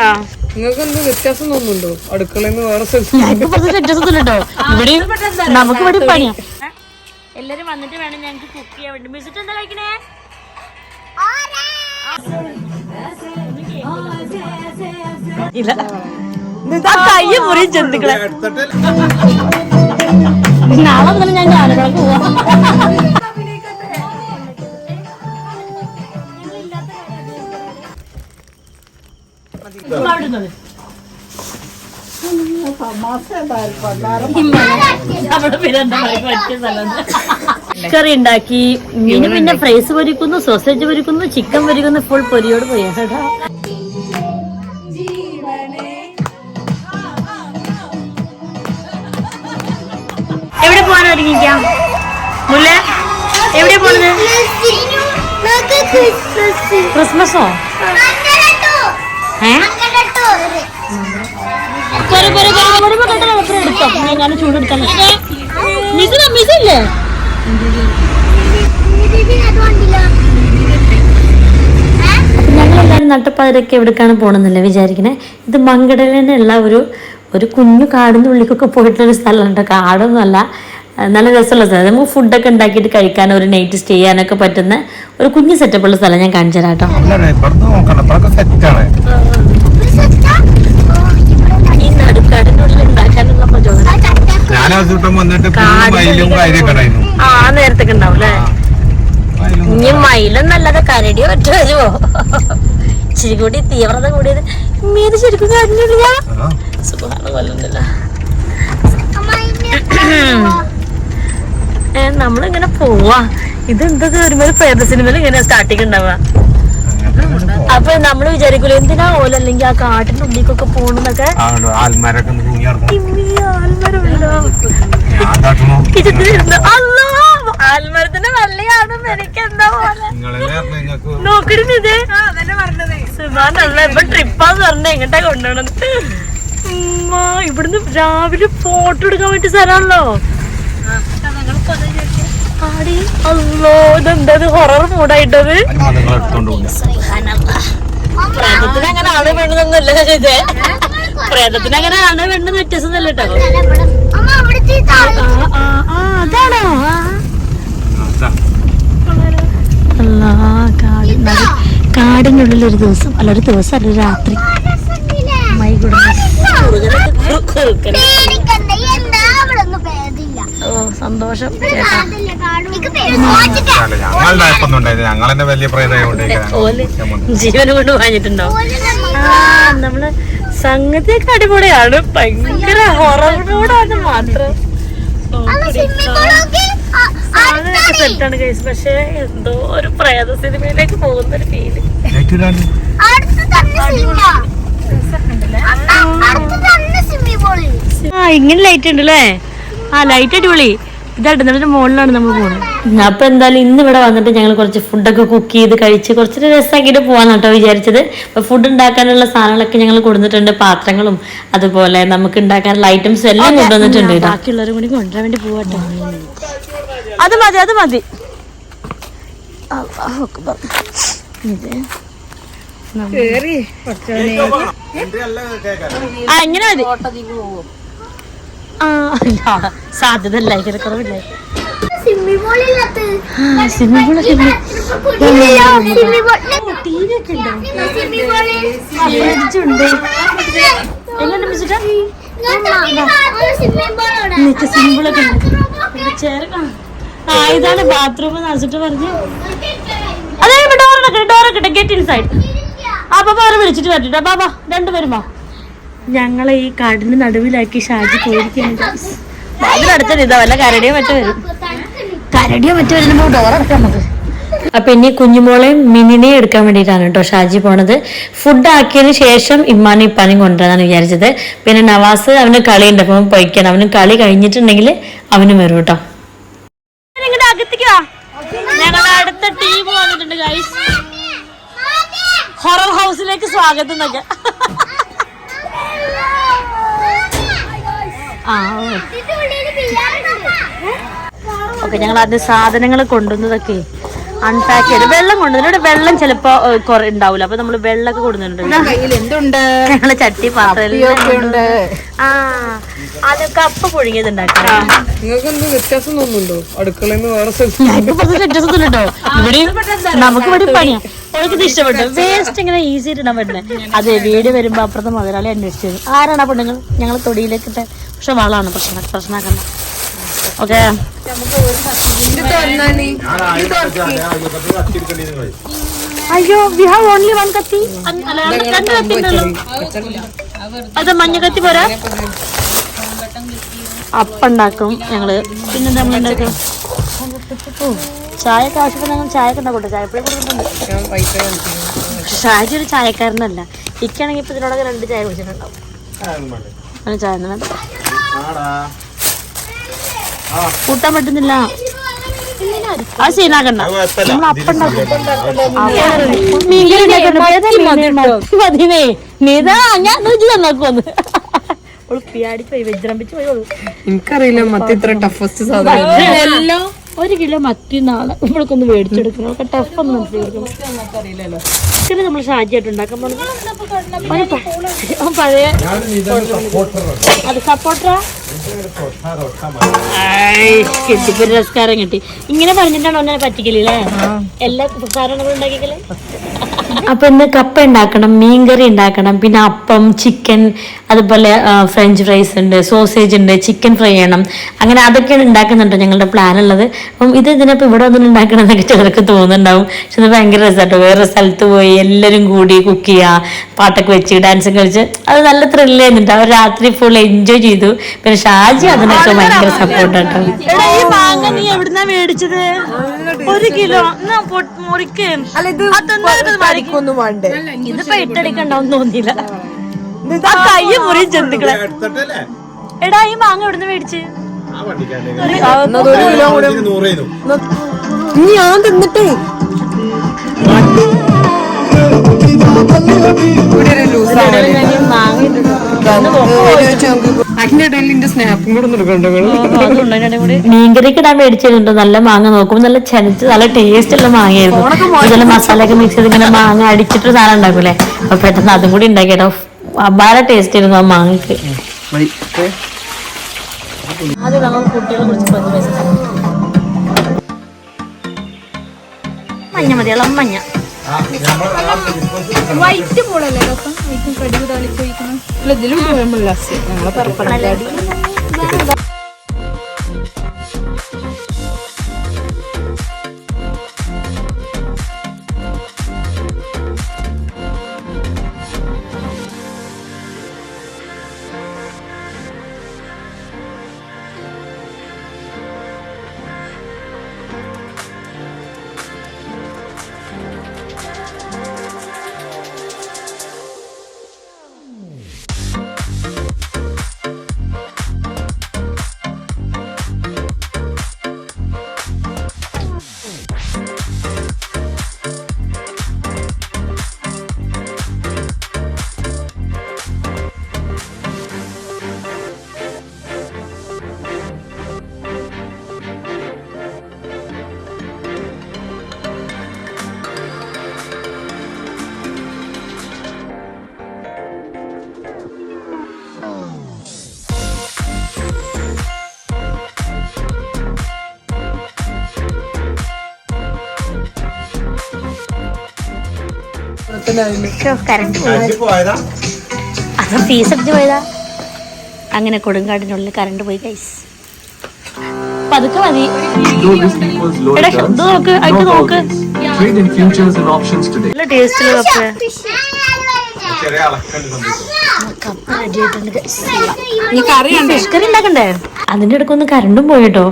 ആ. നിങ്ങൾക്ക് എന്ത് വ്യത്യാസം തോന്നുന്നുണ്ടോ അടുക്കളയിൽ നിന്ന് വേറെ സ്ഥലത്ത് ഞാനിപ്പോ വ്യത്യാസത്തിലുണ്ടോ ഇവിടെ നമുക്ക് ഇവിടെ പണിയാ എല്ലാരും വന്നിട്ട് വേണം ഞങ്ങൾക്ക് കുക്ക് ചെയ്യാൻ വേണ്ടി. മിസിറ്റ് എന്താ കഴിക്കണേ ഇല്ല. കയ്യ ജന്തുക്കളെ നാളെ മുതൽ ഞാൻ ഞാനുകളൊക്കെ പോവാ. കറി ഉണ്ടാക്കി മീന് പിന്നെ ഫ്രൈസ് പൊരിക്കുന്നു സോസേജ് പൊരിക്കുന്നു ചിക്കൻ പൊരിക്കുന്നു ഫുൾ പൊരിയോട് പോയാ കേട്ടോ എവിടെ പോകാൻ ഒരുങ്ങിക്കാം മുല്ല എവിടെ പോണത്? ക്രിസ്മസോ. എടുത്തോ. ഞാൻ മിസ്സില്ല ഞങ്ങളെല്ലാവരും നട്ടപ്പാതിരൊക്കെ എവിടേക്കാണ് പോകണമെന്നല്ലേ വിചാരിക്കണേ? ഇത് മങ്കടലിനുള്ള ഒരു ഒരു കുഞ്ഞു കാടിന്റെ ഉള്ളിലേക്കൊക്കെ പോയിട്ടുള്ളൊരു സ്ഥലമുണ്ട് കാടൊന്നുമല്ല. ആ, നല്ല രസമുള്ള സ്ഥലം. നമുക്ക് ഫുഡൊക്കെ ഉണ്ടാക്കിയിട്ട് കഴിക്കാൻ ഒരു നൈറ്റ് സ്റ്റേ ചെയ്യാനൊക്കെ പറ്റുന്ന ഒരു കുഞ്ഞു സെറ്റപ്പുള്ള സ്ഥലം ഞാൻ കാണിച്ചു തരാം ആ നേരത്തൊക്കെ ഉണ്ടാവും അല്ലേ? മയിലും ഇനി മയിലൊന്നല്ലാതെ കരടിയോ ഒറ്റ വരുമോ ഇച്ചിരി കൂടി തീവ്രത കൂടിയത്. മീത് ശരിക്കും കരഞ്ഞില്ല. സുഖമാണ് കൊല്ലുന്നില്ല നമ്മളിങ്ങനെ പോവാ. ഇതെന്തത് ഒരുമാതിരി പ്രേത സിനിമയിൽ ഇങ്ങനെ സ്റ്റാർട്ടിങ് ഉണ്ടാവുക അപ്പൊ നമ്മൾ വിചാരിക്കൂല എന്തിനാ ഓല അല്ലെങ്കിൽ ആ കാട്ടിന്റെ ഉള്ളിക്കൊക്കെ പോണെന്നൊക്കെ? അല്ലാ, ആൽമരത്തിന്റെ വള്ളിയാണ് എനിക്ക് എന്താ പോലെ നോക്കിരുന്നു ഇത്. സുബാനല്ല ഇപ്പൊ ട്രിപ്പാന്ന് പറഞ്ഞ എങ്ങട്ടാ കൊണ്ടുപോകണത് ഉമ്മ, ഇവിടുന്ന് രാവിലെ ഫോട്ടോ എടുക്കാൻ പറ്റിയ സ്ഥലമാണല്ലോ ആടി അല്ലോ ഹൊറർ മൂടായിട്ടത് പ്രേതത്തിന് അങ്ങനെ ആണ് വേണ്ടതൊന്നുമല്ല ഇത്. പ്രേതത്തിന് അങ്ങനെ ആണ് വേണ്ടത് കേട്ടോ. അതാണോ? കാടിനുള്ളിൽ ഒരു ദിവസം അല്ല ഒരു ദിവസം അല്ല ഒരു രാത്രി. മൈ ഓ സന്തോഷം കേട്ടാ ഞങ്ങളുടെ ഞങ്ങൾ തന്നെ വലിയ ജീവന് കൊണ്ട് നമ്മൾ സംഗതിയൊക്കെ അടിപൊളിയാണ്. ഭയങ്കര ഹൊറർ മൂടാണ് മാത്രം സാധനമൊക്കെ സെറ്റാണ് കേസ് പക്ഷെ എന്തോ ഒരു പ്രേത സിനിമയിലേക്ക് പോകുന്ന ഒരു ഫീൽ ആ ഇങ്ങനെ ലൈറ്റ് ഉണ്ടല്ലേ? ആ ലൈറ്റ് അടിപൊളി. ഇതായിട്ട് മുകളിലാണ് നമ്മൾ പോകുന്നത് അപ്പൊ എന്തായാലും ഇന്ന് ഇവിടെ വന്നിട്ട് ഞങ്ങൾ കുറച്ച് ഫുഡൊക്കെ കുക്ക് ചെയ്ത് കഴിച്ച് കുറച്ച് രസമാക്കിയിട്ട് പോവാൻ കേട്ടോ വിചാരിച്ചത്. അപ്പൊ ഫുഡ് ഉണ്ടാക്കാനുള്ള സാധനങ്ങളൊക്കെ ഞങ്ങൾ കൊടുത്തിട്ടുണ്ട് പാത്രങ്ങളും അതുപോലെ നമുക്ക് ഉണ്ടാക്കാനുള്ള ഐറ്റംസ് എല്ലാം കൊണ്ടുവന്നിട്ടുണ്ട് ബാക്കിയുള്ളവരും കൂടി കൊണ്ടുവരാൻ വേണ്ടി പോവാട്ടോ അത് മതി അത് മതി. ആ ഇങ്ങനെ ഇത് കേറി ആ ഇങ്ങനെ മതി ആ ഇല്ല, സാധ്യത ഇല്ല കുറവില്ല സ്വിമ്മിംഗ് പൂളൊക്കെ ഫ്രിഡ്ജുണ്ട് എങ്ങനെ മിസ്സിട്ടാ നിനക്ക് സിമ്പിളൊക്കെ ഉണ്ട് ഇവിടെ chair കാണാം. ആ ഇതാണ് ബാത്റൂം പറഞ്ഞു അതെ ഡോറിനൊക്കെ ഡോറൊക്കെ ഗെറ്റ് ഇൻസൈഡ് ആ പാപ്പ അവരെ വിളിച്ചിട്ട് വരട്ടെ ബാബാ രണ്ടുപേരും വാ ഞങ്ങളെ ഈ കാടിന് നടുവിലാക്കി ഷാജി പോയിരിക്കുകയാണ് അതിനടുത്തത് ഇതാ വല്ല കരടിയോ മറ്റോ വരും. കരടിയോ മറ്റോ വരുമ്പോ ഡോർ അടക്കാം നമുക്ക്. അപ്പൊ ഇനി കുഞ്ഞുമോളെയും മിനിനെയും എടുക്കാൻ വേണ്ടിയിട്ടാണ് കേട്ടോ ഷാജി പോണത്. ഫുഡ് ആക്കിയതിന് ശേഷം ഇമ്മാനും ഇപ്പാനും കൊണ്ടുവരാനാണ് വിചാരിച്ചത്. പിന്നെ നവാസ് അവന് കളിയുണ്ട് അപ്പം പൊയ്ക്കണം. അവന് കളി കഴിഞ്ഞിട്ടുണ്ടെങ്കിൽ അവനും വരും കേട്ടോ. ഞങ്ങളുടെ അടുത്ത ടീം വന്നിട്ടുണ്ട് ഹൊറർ ഹൗസിലേക്ക് സ്വാഗതം എന്നൊക്കെ ആ ഓക്കെ ഞങ്ങൾ അതിന് സാധനങ്ങൾ കൊണ്ടുവന്നതൊക്കെ അൺപാക്ക് ചെയ്ത്. വെള്ളം കൊണ്ടുവന്നിട്ട് ഇവിടെ വെള്ളം ചിലപ്പോ കുറെ ഉണ്ടാവില്ല അപ്പൊ നമ്മൾ വെള്ളമൊക്കെ കൊടുക്കുന്നുണ്ട് ഞങ്ങൾ ചട്ടി പാത്രം ആ അത് കപ്പ് പുഴുങ്ങിയത് ഉണ്ടാക്കാം വ്യത്യാസം തോന്നുന്നുണ്ടോ അടുക്കളയിൽ ഇവിടെ നമുക്ക് ഇവിടെ പണിയാ ഇഷ്ടപ്പെട്ടു. വേസ്റ്റ് ഇങ്ങനെ ഈസി ആയിട്ട് ഇടാൻ അതെ വീട് വരുമ്പോ അപ്പുറത്തെ മുതലാളി അന്വേഷിച്ചത് ആരാണ് ആ പെണ്ണുങ്ങൾ? ഞങ്ങൾ തൊടിയിലേക്കിട്ട് പക്ഷെ വളമാണ് പ്രശ്നം പ്രശ്നമാക്കണ്ട. ഓക്കെ. അയ്യോ വി ഹാവ് ഓൺലി വൺ കത്തി. രണ്ട് കത്തി ഉണ്ടല്ലോ. അത് മഞ്ഞ കത്തി പോരാ? അപ്പുണ്ടാക്കും ഞങ്ങൾ. പിന്നെ നമ്മളുണ്ടാക്കും ചായക്ക് ആവശ്യത്തിന് ഞങ്ങൾ ചായക്ക് ഉണ്ടാക്കട്ടെ ചായപ്പൊടി കൊടുക്കുന്നുണ്ട് ഞാൻ വൈഫൈ കാണിക്കുന്നു ഷാജി ഒരു ചായക്കാരനല്ല. ഇക്കാണെങ്കിൽ ഇപ്പൊ ഇതിനോടൊക്കെ രണ്ട് ചായ കുടിച്ചിട്ടുണ്ടാവും. അങ്ങനെ ചായ കൂട്ടാൻ പറ്റുന്നില്ല. അത്. സീനാക്കണ്ട നമ്മൾ നീതാ ഞാൻ. എനിക്കറിയില്ല മത്തി ഇത്ര ടഫസ്റ്റ് സാധനം ഒരു കിലോ മത്തി നാളെ ഇവൾക്കൊന്ന് മേടിച്ചെടുക്കണം. അവൾക്ക് ടഫ് ഒന്ന് മനസ്സിലാക്കണം പിന്നെ നമ്മൾ ഷാജിയായിട്ട് ഉണ്ടാക്കാൻ പഴയ അത് സപ്പോർട്ടറാ പുരസ്കാരം കിട്ടി. ഇങ്ങനെ പറഞ്ഞിട്ടാണ് എന്നെ പറ്റിക്കലേ എല്ലാ സാധനങ്ങളും ഉണ്ടാക്കിക്കലേ? അപ്പൊ ഇന്ന് കപ്പ ഉണ്ടാക്കണം മീൻകറി ഉണ്ടാക്കണം പിന്നെ അപ്പം ചിക്കൻ അതുപോലെ ഫ്രഞ്ച് ഫ്രൈസ് ഉണ്ട് സോസേജ് ഉണ്ട് ചിക്കൻ ഫ്രൈ ചെയ്യണം. അങ്ങനെ അതൊക്കെയാണ് ഉണ്ടാക്കുന്നുണ്ട് ഞങ്ങളുടെ പ്ലാൻ ഉള്ളത്. അപ്പം ഇത് ഇതിനപ്പോൾ ഇവിടെ ഒന്നും ഉണ്ടാക്കണം എന്നൊക്കെ ചിലർക്ക് തോന്നുന്നുണ്ടാവും. പക്ഷെ ഇത് ഭയങ്കര രസമാട്ടോ വേറെ സ്ഥലത്ത് പോയി എല്ലാവരും കൂടി കുക്ക് ചെയ്യുക പാട്ടൊക്കെ വെച്ച് ഡാൻസ് കളിച്ച് അത് നല്ല ത്രില്ലായിരുന്നുണ്ട് അവർ രാത്രി ഫുൾ എൻജോയ് ചെയ്തു. പിന്നെ ഷാജി അതിനൊക്കെ ഭയങ്കര സപ്പോർട്ടാട്ടോ ഈ മാങ്ങ നീ എവിടുന്നാ മേടിച്ചത്? ഒരു കിലോ മുറിക്ക്. വേണ്ടേ? ഇതിപ്പോ ഇട്ടടിക്കണ്ടാവും തോന്നിയില്ല. ആ. കയ്യ മുറി ജന്തുക്കളെ എടാ ഈ മാങ്ങ എവിടുന്ന് മേടിച്ച്? ഇനി ഞാൻ തിന്നിട്ടേ. ഇടാൻ മേടിച്ചിട്ടുണ്ട്. നല്ല മാങ്ങ നോക്കുമ്പോ നല്ല ചെനച്ച് നല്ല ടേസ്റ്റ് ഉള്ള മാങ്ങയായിരുന്നു. ഇതെല്ലാം ഒക്കെ മിക്സ് ചെയ്ത് ഇങ്ങനെ മാങ്ങ അടിച്ചിട്ട് സാധനം ഉണ്ടാക്കൂലേ? അപ്പൊ പെട്ടെന്ന് അതും കൂടി ഉണ്ടാക്കിട്ടോ അപാര ടേസ്റ്റ് ആയിരുന്നു ആ മാങ്ങക്ക് അത് നമ്മൾ കുട്ടികളെ കുറിച്ച് മഞ്ഞ മതിയുള്ള മഞ്ഞ. വൈറ്റ് പോളല്ലേ രസം വൈറ്റും കടുക് താളിപ്പൊഴിക്കണം ഇതിലും ഞങ്ങളെ പറപ്പട കറണ്ട് അത് ഫീസ് അടിച്ച് പോയതാ. അങ്ങനെ കൊടുങ്കാടിനുള്ളിൽ കറണ്ട് പോയി കൈസ് പതുക്കെ മതി. എടാ നോക്ക് no നോക്ക്. problem. Trade ഉണ്ടാക്കണ്ടേ? അതിന്റെ ഇടയ്ക്ക് ഒന്ന് കരണ്ടും പോയിട്ടോ.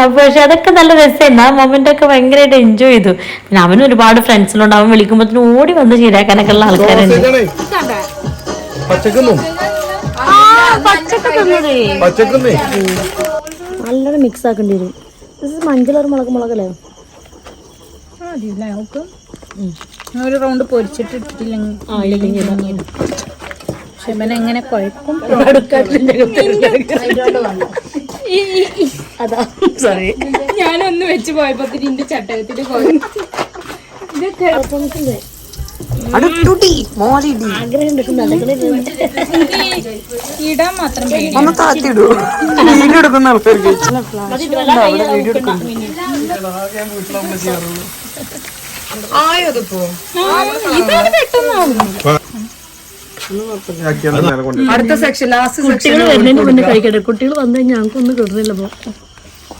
അപ്പൊ പക്ഷെ അതൊക്കെ നല്ല രസമായിരുന്നു ആ മൊമെന്റ് ഒക്കെ ഭയങ്കരമായിട്ട് എൻജോയ് ചെയ്തു. പിന്നെ അവന് ഒരുപാട് ഫ്രണ്ട്സിലുണ്ട് അവൻ വിളിക്കുമ്പോഴത്തേനും ഓടി വന്ന് ശരിയാക്കാനൊക്കെ ഉള്ള ആൾക്കാരുണ്ട്. നല്ലത് നല്ലോണം മിക്സ് ആക്കേണ്ടി വരും. ഇത് മഞ്ചളർ മുളക് മുളകല്ലേ? ഒരു റൗണ്ട് പൊരിച്ചിട്ട് ഇട്ടിട്ടില്ലെങ്കിൽ എങ്ങനെ കുഴക്കും അതാ സോറി ഞാനൊന്ന് വെച്ച് പോയപ്പോ ഇതിന്റെ ചട്ടകത്തിൽ പോയി. ഇടാൻ മാത്രം. ഒന്ന് താത്തിടൂ വീഡിയോ എടുക്കുന്ന ആൾക്കാർക്ക് അതിപ്പോ ഇതാണ് അടുത്ത സെക്ഷൻ ലാസ്റ്റ് കുട്ടികൾ വരുന്നതിന് മുന്നേ കഴിക്കട്ടെ. കുട്ടികൾ വന്നു കഴിഞ്ഞാൽ ഞങ്ങൾക്കൊന്നും കിട്ടുന്നില്ല പോ.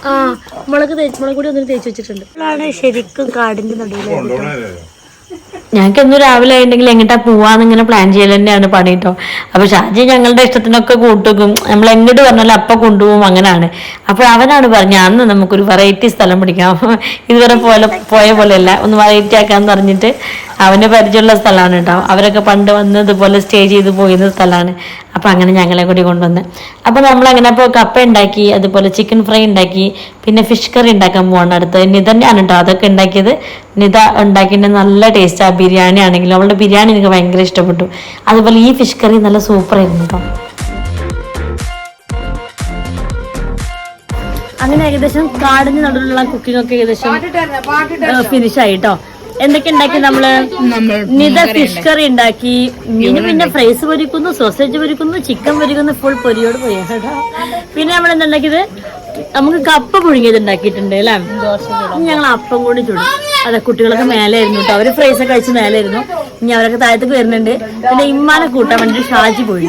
ആ മുളക് തേച്ച് മുളക് കൂടി ഒന്നും തേച്ച് വെച്ചിട്ടുണ്ട്. ശരിക്കും കാടിന്റെ നടുവിൽ ഞങ്ങൾക്ക് എന്നും രാവിലെ ആയിട്ടുണ്ടെങ്കിൽ എങ്ങോട്ടാ പോവാന്ന് ഇങ്ങനെ പ്ലാൻ ചെയ്യൽ തന്നെയാണ് പണി കേട്ടോ അപ്പൊ ഷാജി ഞങ്ങളുടെ ഇഷ്ടത്തിനൊക്കെ കൂട്ടുക്കും. നമ്മൾ എങ്ങോട്ട് പറഞ്ഞാലും അപ്പൊ കൊണ്ടുപോകും അങ്ങനെയാണ് അപ്പോൾ അവനാണ് പറഞ്ഞ അന്ന് നമുക്കൊരു വെറൈറ്റി സ്ഥലം പിടിക്കാം. ഇതുവരെ പോലെ പോയ പോലെയല്ല. ഒന്ന് വെറൈറ്റി ആക്കാന്ന് പറഞ്ഞിട്ട് അവന് പരിചയമുള്ള സ്ഥലമാണ് കേട്ടോ. അവരൊക്കെ പണ്ട് വന്ന് ഇതുപോലെ സ്റ്റേ ചെയ്ത് പോയിരുന്ന സ്ഥലമാണ്. അപ്പം അങ്ങനെ ഞങ്ങളെ കൂടി കൊണ്ടുവന്ന്. അപ്പോൾ നമ്മൾ അങ്ങനെ അപ്പോൾ കപ്പ ഉണ്ടാക്കി അതുപോലെ ചിക്കൻ ഫ്രൈ ഉണ്ടാക്കി പിന്നെ ഫിഷ് കറി ഉണ്ടാക്കാൻ പോകണം അടുത്ത്. നിത തന്നെയാണ് കേട്ടോ അതൊക്കെ ഉണ്ടാക്കിയത്. നിത ഉണ്ടാക്കിയിട്ട് നല്ല ടേസ്റ്റ് ആ. ബിരിയാണി ആണെങ്കിലും അവളുടെ ബിരിയാണി എനിക്ക് ഭയങ്കര ഇഷ്ടപ്പെട്ടു. അതുപോലെ ഈ ഫിഷ് കറി നല്ല സൂപ്പർ ആയിരുന്നു കേട്ടോ. അങ്ങനെ ഏകദേശം കാടിന് നടുവിലുള്ള കുക്കിംഗ് ഒക്കെ ഏകദേശം ഫിനിഷ് ആയിട്ടോ എന്തൊക്കെ ഉണ്ടാക്കി നമ്മൾ? നിത ഫിഷ് കറി ഉണ്ടാക്കി. മീന് പിന്നെ ഫ്രൈസ് പൊരിക്കുന്നു സോസേജ് പൊരിക്കുന്നു ചിക്കൻ പൊരിക്കുന്നു ഫുൾ പൊരിയോട് പോയി പിന്നെ നമ്മൾ എന്തുണ്ടാക്കിയത് നമുക്ക് കപ്പ പുഴുങ്ങിയത് ഉണ്ടാക്കിയിട്ടുണ്ട് അല്ലേ? ഞങ്ങൾ അപ്പം കൂടി ചുടും. അതെ കുട്ടികളൊക്കെ മേലായിരുന്നു കേട്ടോ അവർ ഫ്രൈസ് ഒക്കെ കഴിച്ച് മേലായിരുന്നു. ഇനി അവരൊക്കെ താഴത്തേക്ക് വരുന്നുണ്ട്. പിന്നെ ഇമ്മാനെ കൂട്ടാൻ വേണ്ടി ഷാജി പോയി.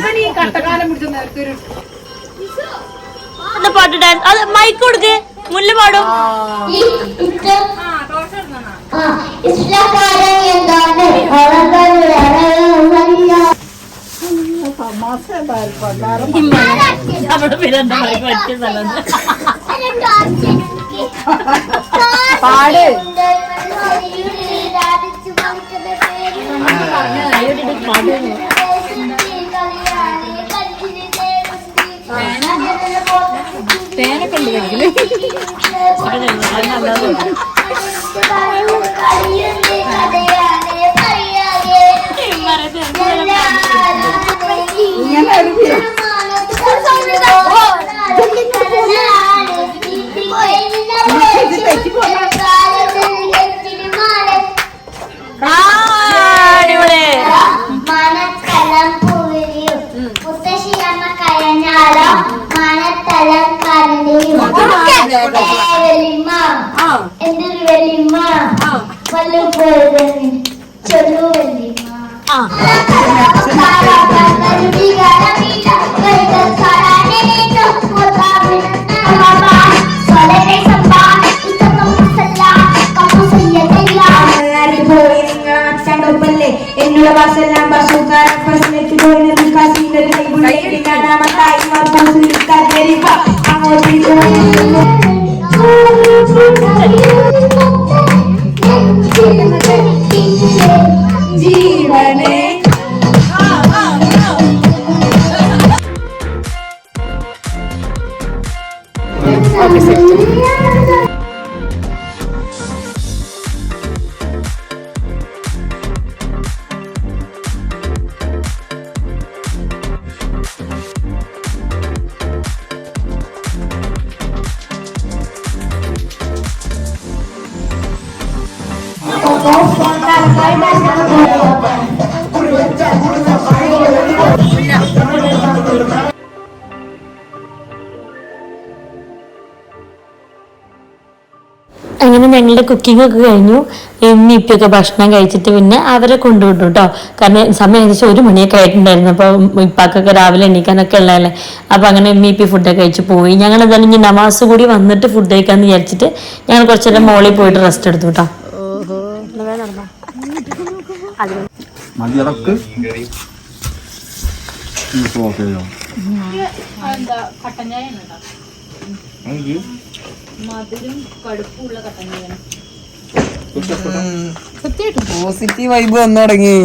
പാട്ട് ഡാൻസ് അത് മൈക്ക് കൊടുക്ക്. മുല്ല പാടും. ഇഷ്ടക്കാരൻ എന്താണ്? നമ്മുടെ പേര് എന്താ പറയുക? പറ്റിയ സ്ഥലം. പാട്. തേനൊക്കെ ഉണ്ട് കഴിക്കൽ അടിപൊളി എന്നുള്ള കസീനൊരു കൈബുള്ളി കാണാമത്തായി അങ്ങനെ ഞങ്ങളുടെ കുക്കിംഗ് ഒക്കെ കഴിഞ്ഞു. എമ്മി ഇപ്പൊക്കെ ഭക്ഷണം കഴിച്ചിട്ട് പിന്നെ അവരെ കൊണ്ടുവിട്ടു കേട്ടോ കാരണം സമയം ഏകദേശം ഒരു മണിയൊക്കെ ആയിട്ടുണ്ടായിരുന്നു. അപ്പൊ ഇപ്പാക്കൊക്കെ രാവിലെ എണീക്കാനൊക്കെ ഉള്ളതല്ലേ. അപ്പോൾ അങ്ങനെ എമ്മി ഇപ്പി ഫുഡൊക്കെ കഴിച്ച് പോയി. ഞങ്ങൾ എന്തായാലും ഇനി നമാസ് കൂടി വന്നിട്ട് ഫുഡ് കഴിക്കാന്ന് വിചാരിച്ചിട്ട് ഞങ്ങൾ കുറച്ചേരം മോളിൽ പോയിട്ട് റെസ്റ്റ് എടുത്തു കേട്ടോ ചായ ആണ് കേട്ടോ മധുരം കടുപ്പുള്ള കട്ടൻ ചായ പോസിറ്റീവ് വൈബ് വന്നു തുടങ്ങി.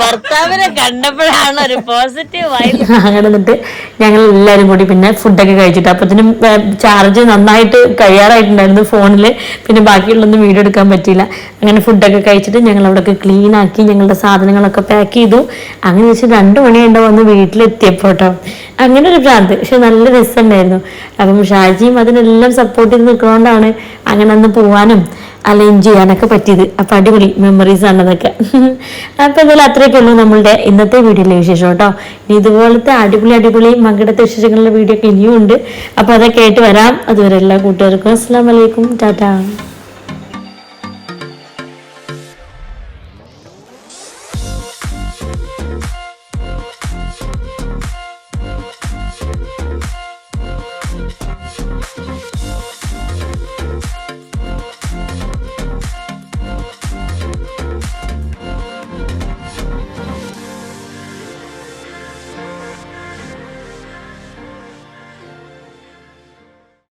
ഭർത്താവിനെ കണ്ടപ്പോഴാണ് ഒരു പോസിറ്റീവ് വൈബ് അങ്ങനെ എന്നിട്ട് ഞങ്ങൾ എല്ലാരും കൂടി പിന്നെ ഫുഡൊക്കെ കഴിച്ചിട്ട് അപ്പത്തിനും ചാർജ് നന്നായിട്ട് കഴിയാറായിട്ടുണ്ടായിരുന്നു ഫോണിൽ പിന്നെ ബാക്കിയുള്ളൊന്നും വീഡിയോ എടുക്കാൻ പറ്റിയില്ല. അങ്ങനെ ഫുഡൊക്കെ കഴിച്ചിട്ട് ഞങ്ങൾ അവിടെയൊക്കെ ക്ലീൻ ആക്കി ഞങ്ങളുടെ സാധനങ്ങളൊക്കെ പാക്ക് ചെയ്തു. അങ്ങനെ വെച്ച് രണ്ടു മണിയുണ്ടോ വന്ന് വീട്ടിലെത്തിയപ്പോൾ കേട്ടോ അങ്ങനെ ഒരു ഭ്രാന്ത് പക്ഷെ നല്ല രസമുണ്ടായിരുന്നു. അപ്പം ഷാജിയും അതിനെല്ലാം സപ്പോർട്ട് ചെയ്ത് നിൽക്കുന്നതുകൊണ്ടാണ് അങ്ങനെ അന്ന് പോവാനും. അലൈൻ ചെയ്യാനൊക്കെ പറ്റിയത്. അപ്പൊ അടിപൊളി മെമ്മറീസ് ആണ് അതൊക്കെ അപ്പൊ എന്തായാലും അത്രയൊക്കെ ഉള്ളൂ നമ്മളുടെ ഇന്നത്തെ വീഡിയോയിലെ വിശേഷം കേട്ടോ. ഇനി ഇതുപോലത്തെ അടിപൊളി അടിപൊളി മകടത്തെ വിശേഷങ്ങളുടെ വീഡിയോ ഒക്കെ ഇനിയും ഉണ്ട്. അപ്പൊ അതൊക്കെ ആയിട്ട് വരാം. അതുവരെ എല്ലാ കൂട്ടുകാർക്കും അസ്സാം വലൈക്കും ടാറ്റാ.